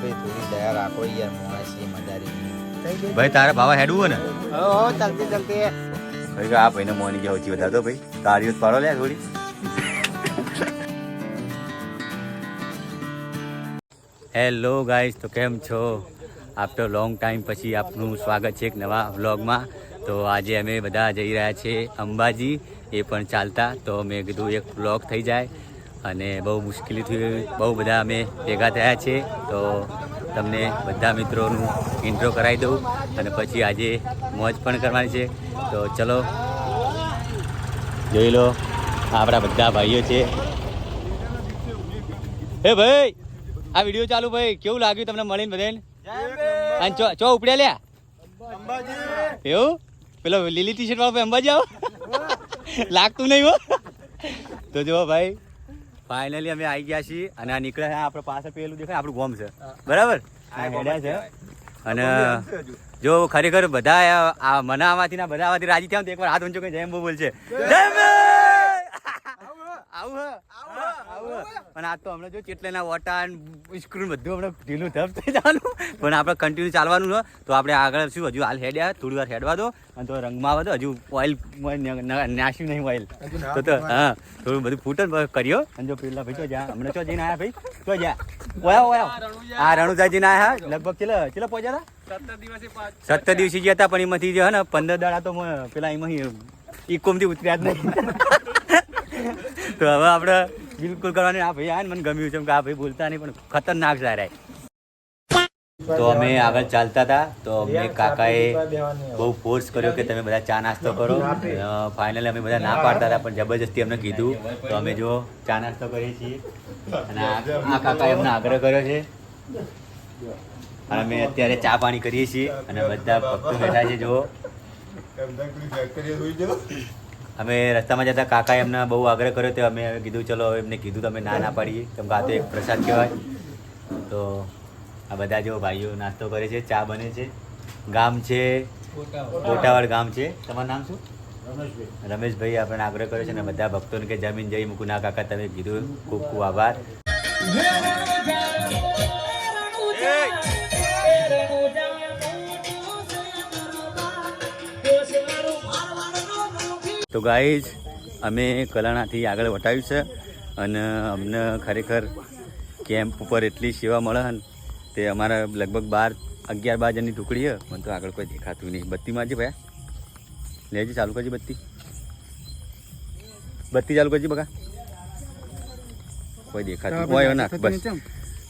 ભાઈ થોડી દયા રાખો યાર મોણા છે મજારી ભાઈ તારે ભાવા હેડવું ને? હો ચાલતી ચાલતી. ભાઈ આ ભાઈને મોની ગયા ઓછી વધારતો ભાઈ. તારીઓ જ પાડો લે થોડી. હેલો ગાઈસ તો કેમ છો? આફ્ટર લોંગ ટાઈમ પછી આપનું સ્વાગત છે એક નવા વ્લોગમાં તો આજે અમે બધા જઈ રહ્યા છીએ અંબાજી એ પણ ચાલતા. તો મેં કીધું એક વ્લોગ થઈ જાય. અને બહુ મુશ્કેલીથી બહુ બધા અમે ભેગા થયા છે. તો તમને બધા મિત્રોનું ઇન્ટ્રો કરાવી દઉં. અને પછી આજે મોજ પણ કરવાની છે. તો ચલો જોઈ લો આપણા બધા ભાઈઓ છે. હે ભાઈ આ વીડિયો ચાલુ ભાઈ. કેવું લાગ્યું તમને મળીને બધાને? અને ચો ચો ઉપડ્યા લ્યા? એવું? પેલો લીલી ટી શર્ટ વાળો ભાઈ અંબાજી આવો? લાગતું નહીં હો? તો જો ભાઈ ફાઇનલી અમે આવી ગયા છીએ અને આ નીકળ્યા છે. આપણે પાસે પેલું દેખાય આપણું ગોમ છે. બરાબર? છે. અને જો ખરેખર બધા આ- આ મને આમાંથી ના બધા રાજી થયા એકવાર હાથ ઊંચો કે જય અંબુ બોલશે આવું હે? અને આ તો હમણાં જો ચેટલેના વોટા સ્ક્રીન બધું હમણાં ઢીલું ધપ થઈ જવાનું પણ આપણે કન્ટિન્યુ ચાલવાનું છે. તો આપણે આગળ શું હજુ હાલ હેડ્યા. થોડી વાર હેડવા દો. અને તો રંગમાં આવે તો હજુ ઓઇલ નાશ્યું નહીં ઓઇલ તો તો હા. થોડું બધું ફૂટન કર્યો. અને જો પેલા ભાઈ ચો જા હમણાં ચો જઈને આયા ભાઈ. ચો જ્યાં. ઓયા ઓયા. આ રણુજા. જઈને આયા. લગભગ ચેલા ચેલા પહોંચ્યા હતા સત્તર દિવસે ગયા હતા પણ એમાંથી જે હે ને પંદર દાડા તો પેલા એમાં ઇકોમથી ઉતર્યા જ નહીં. તો હવે આપણે બિલકુલ કરવાની. આ ભાઈ આ મને ગમ્યું છે. કે આ ભાઈ બોલતા નહીં પણ ખતરનાક સારા તો અમે આગળ ચાલતા હતા. તો અમને કાકાએ બહુ ફોર્સ કર્યો કે તમે બધા ચા નાસ્તો કરો. ફાઇનલી અમે બધા ના પાડતા હતા પણ જબરજસ્તી અમને કીધું. તો અમે જો ચા નાસ્તો કરીએ છીએ. અને આ આ કાકાએ અમને આગ્રહ કર્યો છે. અને અમે અત્યારે ચા પાણી કરીએ છીએ. અને બધા ભક્તો બેઠા છે જો અમે રસ્તામાં જતા કાકા એમને બહુ આગ્રહ કર્યો તો અમે કીધું ચલો હવે એમને કીધું તમે ના ના પાડીએ. કેમ કે આ તો એક પ્રસાદ કહેવાય. તો આ બધા જો ભાઈઓ નાસ્તો કરે છે ચા બને છે. ગામ છે કોટાવાડ ગામ છે. તમારું નામ શું? રમેશભાઈ. આપણને આગ્રહ કર્યો છે અને બધા ભક્તોને કે જમીન જઈ મૂકું ના કાકા તમે કીધું. ખૂબ ખૂબ આભાર. તો ગાઈઝ અમે કલાણાથી આગળ વટાવ્યું છે અને અમને ખરેખર કેમ્પ ઉપર એટલી સેવા મળે ને તે અમારા લગભગ બાર અગિયાર બાર જણની ટુકડી છે મને તો આગળ કોઈ દેખાતું નહીં. બત્તીમાં જ ભાઈ. લેજે ચાલુ કરજી બત્તી. બત્તી ચાલુ કરજી બકા. કોઈ દેખાતું હોય ના બસ.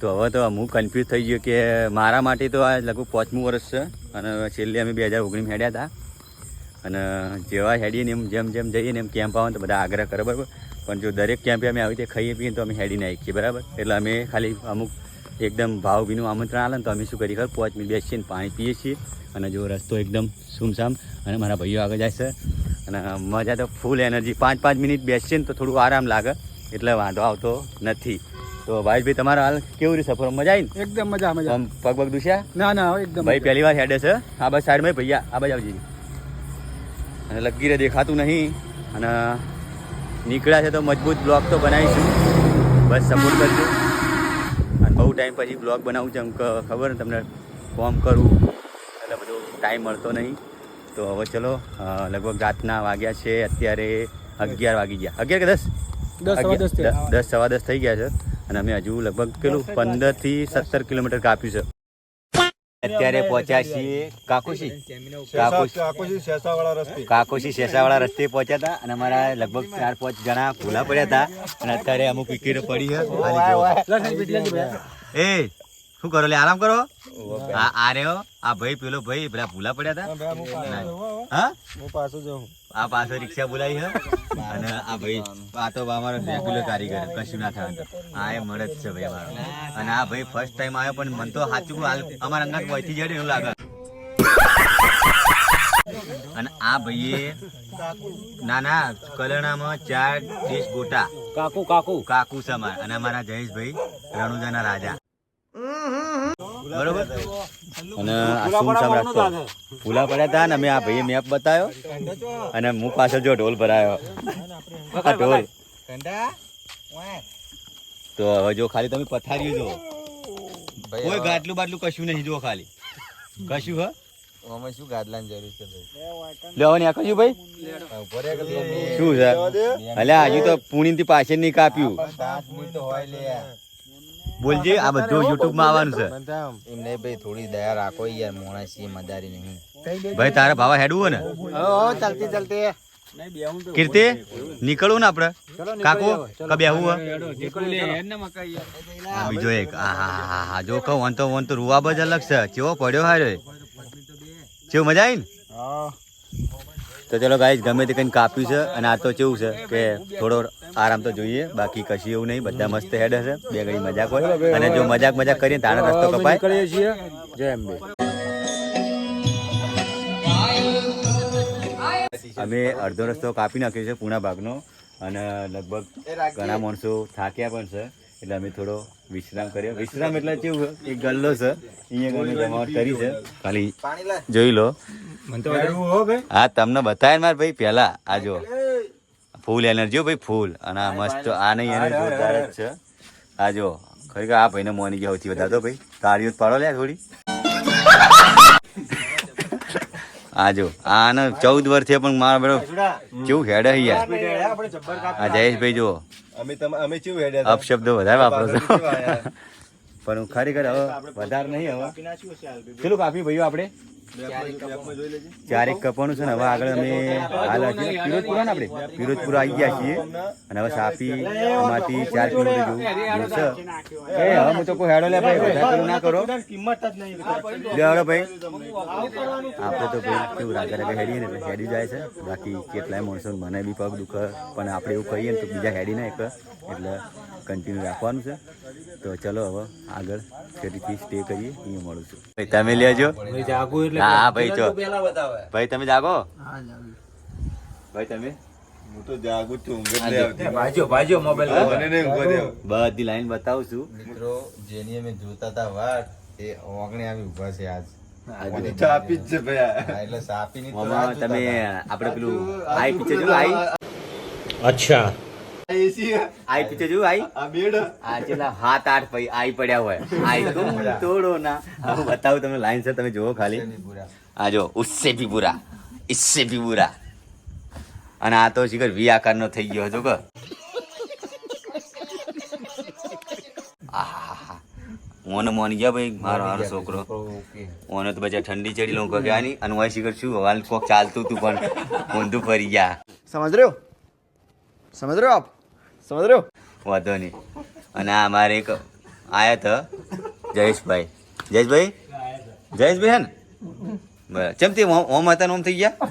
તો હવે તો હું કન્ફ્યુઝ થઈ ગયો કે મારા માટે તો આ લગભગ પાંચમું વર્ષ છે અને છેલ્લે અમે બે હજાર ઓગણીસ હેડ્યા હતા. અને જેવા હેડીને એમ જેમ જેમ જઈએ ને એમ કેમ્પ આવે ને તો બધા આગ્રહ કરે બરાબર? પણ જો દરેક કેમ્પે અમે આવી રીતે ખાઈએ પીએ તો અમે હેડીને આવીએ બરાબર? એટલે અમે ખાલી અમુક એકદમ ભાવભીનું આમંત્રણ આવે ને તો અમે શું કરીએ ખબર? પાંચ મિનિટ બેસીએ ને પાણી પીએ છીએ અને જો રસ્તો એકદમ સુમસામ અને મારા ભાઈઓ આગળ જાય છે અને મજા તો ફૂલ એનર્જી પાંચ પાંચ મિનિટ બેસીએ ને તો થોડું આરામ લાગે એટલે વાંધો આવતો નથી. તો ભાઈ તમારા હાલ કેવું રહ્યું સફર? મજા આવી એકદમ મજા મજા. પગ પગ દુસ્યા ના ના એકદમ ભાઈ પહેલી વાર હેડે છે? આ બસ સાઈડમાં ભૈયા આ બાજુ આવજી. અને લગીરે દેખાતું નહીં. અને નીકળ્યા છે તો મજબૂત બ્લોગ તો બનાવીશું. બસ સપોર્ટ કરજો. અને બહુ ટાઈમ પછી બ્લોગ બનાવું છે એમ ખબર ને તમને ફોર્મ કરું. એટલે બધો ટાઈમ મળતો નહીં. તો હવે ચલો લગભગ રાતના વાગ્યા છે. અત્યારે અગિયાર વાગી ગયા. અગિયાર કે દસ? દસ સવા દસ અગિયાર- થયા. દસ સવા દસ થઈ ગયા છે. અને અમે હજુ લગભગ પેલું પંદરથી સત્તર કિલોમીટર કાપ્યું છે. અત્યારે પહોંચ્યા છીએ કાકોશી. કાકોશી. કાકોશી શેષાવાળા રસ્તે. પહોંચ્યા હતા અને અમારા લગભગ ચાર પાંચ જણા ભૂલા પડ્યા હતા અને અત્યારે અમુક વિકેટો પડી છે. એ શું કરો લે આરામ કરો? આ આ રહ્યો. આ ભાઈ પેલો ભાઈ પેલા ભૂલા પડ્યા હતા. હા આ પાછો રિક્ષા બોલાવી હે. અને આ ભાઈ આ તો અમારો રેગ્યુલર કારીગર કશું ના થાય આ એ મળે જ છે ભાઈ અમારો. અને આ ભાઈ ફર્સ્ટ ટાઈમ આવ્યો પણ મને તો સાચું હાલ અમારા અંગાત વહીથી જડે એવું લાગે. અને આ ભાઈએ ના ના કલણામાં ચાર દેશ ગોટા કાકુ કાકુ. કાકુ સમાર. અને અમારા જયેશભાઈ રણુજાના રાજા. બરોબર? અને આ સુમસામ રાખતો ફૂલા પડ્યા હતા ને મેં આ ભાઈએ મેપ બતાવ્યો અને હું પાછળ જો ઢોલ ભરાયો. આ ઢોલ. તો હવે જો ખાલી તમે પથારી જો કોઈ ગાટલું બાટલું કશું નહીં જો ખાલી. કશું હ? શું ગાદલાની જરૂર છે લેવાની આ કશું ભાઈ શું છે? અલ્યા હજુ તો પુણી થી પાછળ નહીં કાપ્યું. બોલજે આ બધું યુટ્યુબમાં આવવાનું છે. એમ નહીં ભાઈ થોડી દયા રાખો યાર મોણા છીએ મદારી નહીં ભાઈ તારા ભાવા હેડવું ને? ચાલતી ચાલતી. કીર્તિ નીકળવું ને આપડે કાકો કબે આવું બીજો એક. હા હા હા હા જો કહું વન તો વન તો રૂવાબ જ અલગ છે. કેવો પડ્યો હારે? કેવો મજા આવી ને? તો ચલો ગાઈસ ગમે તે કંઈ કાપ્યું છે અને આ તો કેવું છે કે થોડો આરામ તો જોઈએ બાકી કશું એવું નહીં બધા મસ્ત હેડ હશે બે ઘડી મજાક હોય. અને જો મજાક મજાક કરીએ તારે રસ્તો કપાય. કરીએ છીએ. જય અંબે. અમે અડધો રસ્તો કાપી નાખ્યો છે પૂણા ભાગનો અને લગભગ ઘણા માણસો થાક્યા પણ છે. એટલે અમે થોડો વિશ્રામ કર્યો. વિશ્રામ એટલે કેવું એક ગલ્લો છે. અહીંયા ગમે જમાવટ કરી છે. ખાલી જોઈ લો. હા તમને બતાવે મારે ભાઈ પહેલા. આ જો. ફૂલ એનર્જી હો ભાઈ ફૂલ. અને આ મસ્ત આ નહીં એનર્જી જોરદાર જ છે. આ જો. ખરેખર આ ભાઈને મોની ગયા સૌથી વધારે તો ભાઈ. તાળીઓ જ પાડો લે થોડી. આ જો આને ચૌદ વર્ષ પણ મારા બેડો કેવું હેડ યાર. આ જયેશભાઈ જુઓ. અપશબ્દો વધારે વાપરો છો. પણ હું ખરેખર હવે વધારે નહીં હવે. કેટલું કાપ્યું ભાઈઓ આપણે? ચારેક કપાનું છે ને, હવે આગળ અમે હાલ હજી પિરોજપુરા ને આપણે. પિરોજપુરા આવી ગયા છીએ અને હવે સાપી માંથી ચાર કિલોમીટર એ, હવે હું તો કોઈ હેડો લે ભાઈ બધા ના કરો. લે હેડો ભાઈ. આપણે તો ભાઈ કેવું રાજા રાજા હેડીએ ને એટલે હેડી જાય છે. બાકી કેટલાય માણસો મને બી પગ દુખે, પણ આપણે એવું કહીએ ને તો બીજા હેડી ના એક. એટલે કન્ટિન્યુ રાખવાનું છે. તો ચલો હવે આગળ ફરીથી સ્ટે કરીએ, અહીંયા મળું છું. તમે લેજો જાગું એટલે હા ભાઈ જો. ભાઈ તમે જાગો. ભાઈ તમે? હું તો જાગું છું મોબાઈલ. બધી લાઈન બતાવું છું. મિત્રો જેની અમે જોતા હતા વાટ એ ઓગણે આવી ઊભા છે આજ. એટલે તમે આપડે પેલું આઈ પિક્ચર જોયું આઈ અચ્છા. આ આઈ પીછે જોયું આઈ? આ બેડ હે? આ જેટલા હાથ આઠ પૈ આઈ પડ્યા હોય. આઈ તો તોડો ના. હું બતાવું તમને લાઈન છે તમે જુઓ ખાલી. આ જો ઉસ્સે ભી બુરા ઇસ્સે ભી બુરા અને આ તો શીખર વી આકારનો થઈ ગયો હતો કે આહાહા. મોને મોની ગયા ભાઈ મારો હારો છોકરો. ઓને તો બચા ઠંડી ચડી લઉં કે આની અને વાય શીખર શું હાલ કોક ચાલતું હતું પણ. ઊંધું ફરી ગયા. સમજ રહ્યો? સમજ રહ્યો આપ? સમજ રહ્યો? વાંધો નહીં. અને આ મારે એક આયા હતા જયેશભાઈ. જયેશભાઈ? જયેશભાઈ હે ને? બરાબર. ચમ તે ઓમ ઓમ હતા ને ઓમ થઈ ગયા?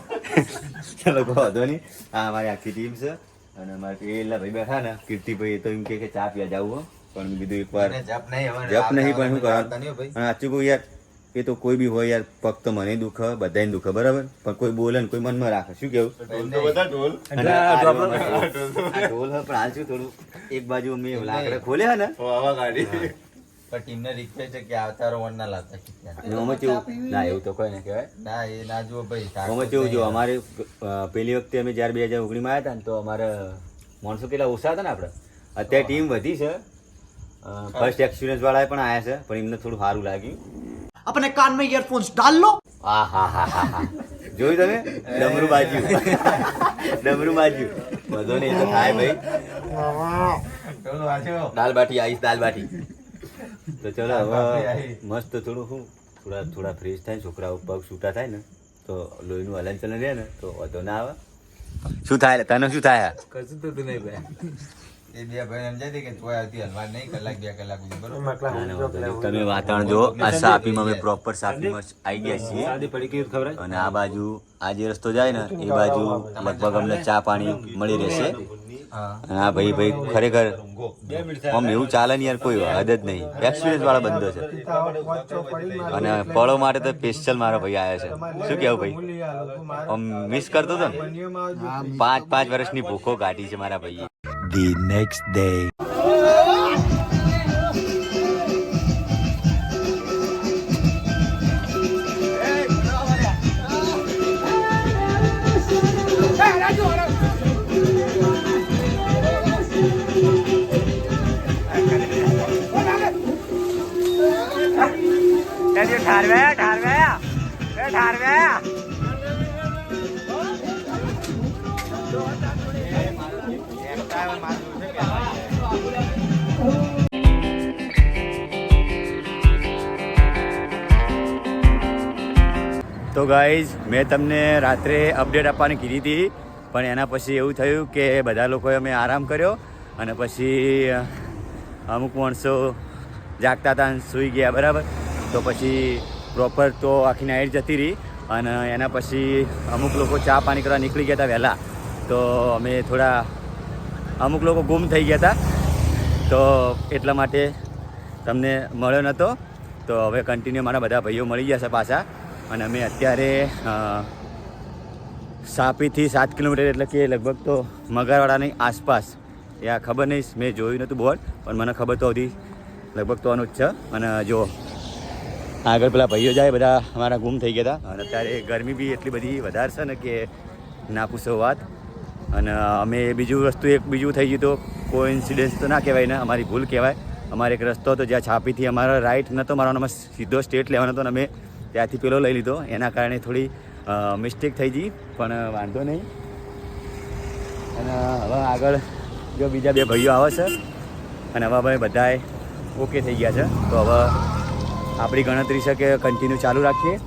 ચલો વાંધો નહીં. આ અમારી આખી ટીમ છે. અને અમારે પેલા ભાઈ બેઠા ને કીર્તિભાઈ એ તો એમ કે ચા પીવા જવું હો? પણ કીધું એકવાર જપ નહીં જપ નહીં પણ શું કરવાનું? સાચું કહું યાર એ તો કોઈ બી હોય યાર ફક્ત મને દુખે બધાને દુઃખ બરાબર? પણ કોઈ બોલે ને કોઈ મનમાં રાખે શું કેવું? ઢોલ પણ હાલ શું થોડું એક બાજુ અમે લાકડે ખોલે હે ને. આવા ગાડી. પણ ટીમને રિક્વેસ્ટ છે કે આવતા રહો વન ના લાવતા કેવું ના એવું તો કોઈ ના કહેવાય. ના એ ના જુઓ ભાઈ આમાં કેવું જો અમારે પેલી વખતે અમે જ્યારે બે હજાર ઓગણીમાં આવ્યા હતા ને તો અમારે માણસો કેટલા ઓછા હતા ને આપણે અત્યારે ટીમ વધી છે. ફર્સ્ટ એક્સપિરિયન્સ વાળા પણ આવ્યા છે પણ એમને થોડું સારું લાગ્યું. अपने कान में ईयरफोन्स डाल लो આ હા હા હા હા જોયું તમે ડમરું બાજુ ડમરું બાજુ બધો ને એ તો થાય ભાઈ પેલું વાંચ્યો. દાલ બાટી આવીશ દાલ બાટી તો ચલો દાલ બાટી હવે આવી. મસ્ત થોડું શું થોડા થોડા ફ્રેશ થાય ને છોકરાઓ પગ છૂટા થાય ને તો લોહીનું હલન ચલન રહે ને તો વાંધો ના આવે શું થાય તને શું થાય કશું તો તું નહીં ભાઈ એ બે ભાઈ એમ જાય કે તોય આવતી હલવા નહીં કલાક બે કલાક સુધી બરોબર? ના, ના, વાંધો નહીં. તમે વાતાવરણ જો આ સાપીમાં અમે પ્રોપર સાપીમાં આવી ગયા છીએ. સાદી પડી ગઈ ખબર? અને આ બાજુ આ જે રસ્તો જાય ને એ બાજુ લગભગ અમને ચા પાણી મળી રહેશે. અને આ ભાઈ ભાઈ ખરેખર આમ એવું ચાલે ને યાર કોઈ હદ જ નહીં. એક્સપિરિયન્સ વાળા બંધો છે. અને ફળો માટે તો સ્પેશિયલ મારા ભાઈ આવ્યા છે. શું કેવું ભાઈ? આમ મિસ કરતો હતો ને? પાંચ પાંચ વર્ષની ભૂખો કાઢી છે મારા ભાઈએ. the next day. તો ગાઈઝ મેં તમને રાત્રે અપડેટ આપવાની કીધી હતી, પણ એના પછી એવું થયું કે બધા લોકોએ અમે આરામ કર્યો અને પછી અમુક માણસો જાગતા હતા સૂઈ ગયા, બરાબર? તો પછી પ્રોપર તો આખી નાઇટ જતી રહી અને એના પછી અમુક લોકો ચા પાણી કરવા નીકળી ગયા હતા વહેલા. તો અમે થોડા અમુક લોકો ગુમ થઈ ગયા હતા. તો એટલા માટે તમને મળ્યો નહોતો તો હવે કન્ટિન્યુ મારા બધા ભાઈઓ મળી ગયા છે પાછા. અને અમે અત્યારે સાપીથી સાત કિલોમીટર એટલે કે લગભગ તો મગરવાડાની આસપાસ. એ આ ખબર નહીં મેં જોયું નહોતું બોર્ડ, પણ મને ખબર તો હતી. લગભગ તો આનું જ છે. અને જો, આગળ પેલા ભાઈઓ જાય, બધા અમારા ગુમ થઈ ગયા હતા. અને અત્યારે ગરમી બી એટલી બધી વધારે છે ને કે ના પૂછો વાત. અને અમે બીજું વસ્તુ એક બીજું થઈ ગયું તો કોઈ ઇન્સિડન્સ તો ના કહેવાય ને, અમારી ભૂલ કહેવાય. અમારે એક રસ્તો હતો જ્યાં છાપીથી અમારો રાઈટ નહોતો મારો અમે સીધો સ્ટેટ લેવાનો હતો અને અમે ત્યાંથી પેલો લઈ લીધો. એના કારણે થોડી મિસ્ટેક થઈ ગઈ, પણ વાંધો નહીં. અને હવે આગળ જો બીજા બે ભાઈઓ આવે છે, અને હવે ભાઈ બધાએ ઓકે થઈ ગયા છે. તો હવે આપણી ગણતરી છે કે કન્ટિન્યુ ચાલુ રાખીએ.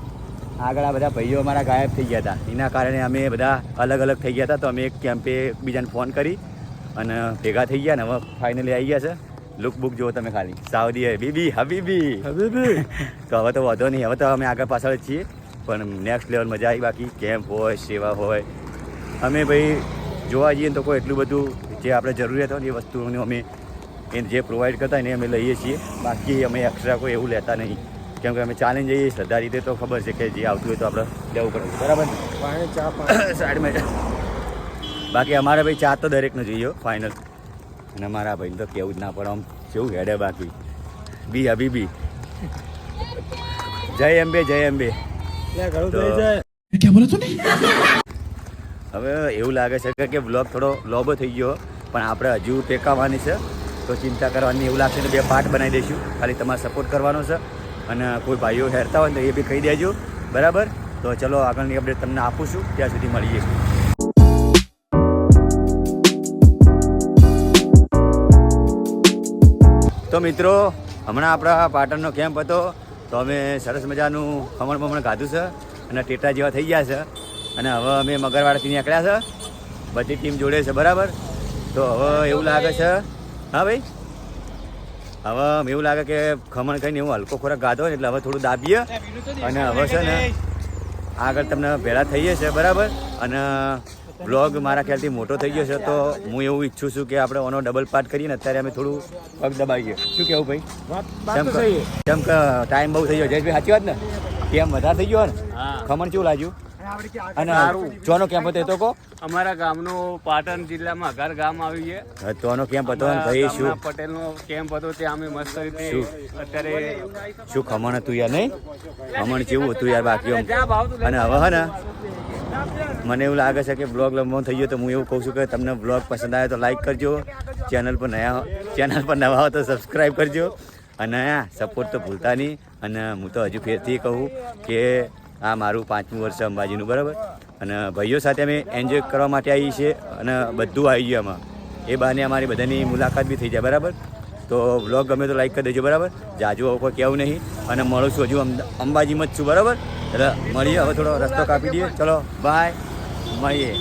આગળ આ બધા ભાઈઓ અમારા ગાયબ થઈ ગયા હતા. એના કારણે અમે બધા અલગ અલગ થઈ ગયા હતા તો અમે એક કેમ્પે એકબીજાને ફોન કરી અને ભેગા થઈ ગયા ને હવે ફાઇનલી આવી ગયા છે. લુક બુક જુઓ તમે ખાલી. Saudi BB હબીબી. હબીબી. તો હવે તો વાંધો નહીં હવે તો અમે આગળ પાછળ જ છીએ. પણ નેક્સ્ટ લેવલ મજા આવી. બાકી કેમ્પ હોય સેવા હોય. અમે ભાઈ જોવા જઈએ ને તો કોઈ એટલું બધું જે આપણે જરૂરિયાત હોય ને એ વસ્તુઓનું અમે એ જે પ્રોવાઈડ કરતા એને અમે લઈએ છીએ. બાકી અમે એક્સ્ટ્રા કોઈ એવું લેતા નહીં. કેમ કે અમે ચાલીને જઈએ શ્રદ્ધા રીતે તો ખબર છે કે જે આવતું હોય તો આપણે લેવું પડે. બરાબર ને? સાઈડમાં બાકી અમારે ભાઈ ચા તો દરેકનો જોઈએ ફાઇનલ અને અમારા ભાઈને તો કેવું જ ના પડે આમ. કેવું હેડે બાકી. બી હબી બી જય અંબે જય અંબે. હવે એવું લાગે છે કે બ્લોગ થોડો લોબો થઈ ગયો પણ આપણે હજુ ટેકાવાની છે. તો ચિંતા કરવાની એવું લાગશે તો બે પાર્ટ બનાવી દઈશું. ખાલી તમારે સપોર્ટ કરવાનો છે. અને કોઈ ભાઈઓ હેરતા હોય તો એ બી કહી દેજો. બરાબર? તો ચલો આગળની અપડેટ તમને આપું છું. ત્યાં સુધી મળીએ. તો મિત્રો, હમણાં આપણા પાટણનો કેમ્પ હતો. તો અમે સરસ મજાનું ખમણ બમણ ખાધું છે અને ટેટા જેવા થઈ ગયા છે. અને હવે અમે મગરવાડાથી નીકળ્યા છે. બધી ટીમ જોડે છે, બરાબર? તો હવે એવું લાગે છે. હા ભાઈ? હવે એવું લાગે કે ખમણ ખાઈને એવું હલકો ખોરાક ગાધો એટલે હવે થોડું દાબીએ. અને હવે છે ને આગળ તમને ભેળા થઈએ છે બરાબર? અને બ્લોગ મારા ખ્યાલથી મોટો થઈ ગયો છે તો હું એવું ઈચ્છું છું કે આપણે ઓનો ડબલ પાર્ટ કરીએ ને અત્યારે અમે થોડું પગ દબાવીએ. શું કેવું ભાઈ? કેમ કે કેમ કે ટાઈમ બહુ થઈ ગયો. જયેશભાઈ સાચી વાત ને? કેમ વધારે થઈ ગયો ને? ખમણ કેવું લાગ્યું? અને જોનો કેમ્પ હતો તો કો અમારા ગામનો પાટણ જિલ્લામાં ઘર ગામ આવ્યું છે તોનો કેમ્પ હતો ને ભાઈ શું? પટેલનો કેમ્પ હતો ત્યાં અમે મસ્ત રીતે અત્યારે શું ખમણ હતું યાર નહીં? ખમણ જેવું હતું યાર બાકી અને હવે હે ને મને એવું લાગે છે કે બ્લોગ લંબો થઈ ગયો તો હું એવું કહું છું કે તમને બ્લોગ પસંદ આવે તો લાઈક કરજો. ચેનલ પર નયા ચેનલ પર નવા હો તો સબસ્ક્રાઈબ કરજો. અને સપોર્ટ તો ભૂલતા નહીં. અને હું તો હજુ ફેરથી કહું કે આ મારું પાંચમું વર્ષ અંબાજીનું, બરાબર? અને ભાઈઓ સાથે અમે એન્જોય કરવા માટે આવીએ છીએ અને બધું આવી ગયું આમાં. એ બહાને અમારી બધાની મુલાકાત બી થઈ જાય, બરાબર? તો બ્લોગ ગમે તો લાઈક કરી દેજો, બરાબર? જાજુ હવે કોઈ કહેવું નહીં. અને મળું છું હજુ અંબાજીમાં જ છું, બરાબર? એટલે મળીએ, હવે થોડો રસ્તો કાપી દઈએ. ચલો બાય મળીએ.